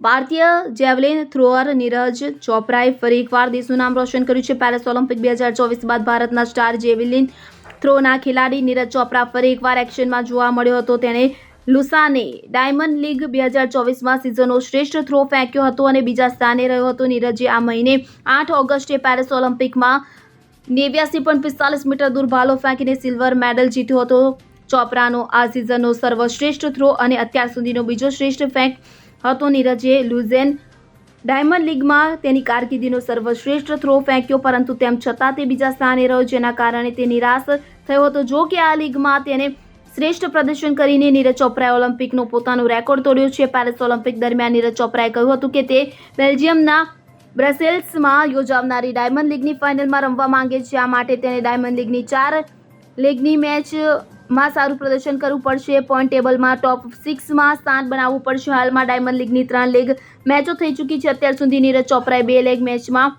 ભારતીય જેવલિન થ્રોઅર નીરજ ચોપરાએ ફરી એકવાર દેશનું નામ રોશન કર્યું છે. પેરિસ ઓલિમ્પિક બે હજાર ચોવીસ બાદ ભારતના સ્ટાર જેવલિન થ્રોના ખેલાડી નીરજ ચોપરા ફરી એકવાર એક્શનમાં જોવા મળ્યો હતો. તેણે લુસાને ડાયમંડ લીગ બે હજાર ચોવીસમાં સિઝનનો શ્રેષ્ઠ થ્રો ફેંક્યો હતો અને બીજા સ્થાને રહ્યો હતો. નીરજે આ મહિને આઠ ઓગસ્ટે પેરિસ ઓલિમ્પિકમાં નેવ્યાસી પોઈન્ટ પિસ્તાલીસ મીટર દૂર ભાલો ફેંકીને સિલ્વર મેડલ જીત્યો હતો. ચોપરાનો આ સિઝનનો સર્વશ્રેષ્ઠ થ્રો અને અત્યાર સુધીનો બીજો શ્રેષ્ઠ ફેંક હતો નીરજે લુઝેન ડાયમંડ લીગમાં તેની કારકિર્દીનો સર્વશ્રેષ્ઠ થ્રો ફેંક્યો, પરંતુ તેમ છતાં તે બીજા સ્થાને રહ્યો, જેના કારણે તે નિરાશ થયો હતો. જો કે આ લીગમાં તેને શ્રેષ્ઠ પ્રદર્શન કરીને નીરજ ચોપરાએ ઓલિમ્પિકનો પોતાનો રેકોર્ડ તોડ્યો છે. પેરિસ ઓલિમ્પિક દરમિયાન નીરજ ચોપરાએ કહ્યું હતું કે તે બેલ્જિયમના બ્રસેલ્સમાં યોજાનારી ડાયમંડ લીગની ફાઇનલમાં રમવા માંગે છે. આ માટે તેને ડાયમંડ લીગની ચાર લીગની મેચમાં સારું પ્રદર્શન કરવું પડશે. પોઈન્ટ ટેબલમાં ટોપ સિક્સમાં સ્થાન બનાવવું પડશે. હાલમાં ડાયમંડ લીગની ત્રણ લીગ મેચો થઈ ચૂકી છે. અત્યાર સુધી નીરજ ચોપરાએ બે લેગ મેચમાં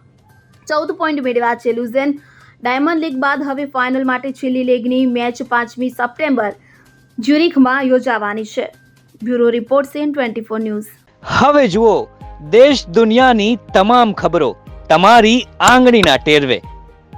ચૌદ પોઈન્ટ મેળવ્યા છે. લુઝેન ડાયમંડ લીગ બાદ હવે ફાઇનલ માટે છેલ્લી લેગની મેચ પાંચમી સપ્ટેમ્બર જ્યુરિખમાં યોજાવાની છે. Bureau report CN twenty four news. હવે જુઓ, દેશ દુનિયાની તમામ ખબરો તમારી આંગળીના ટેરવે.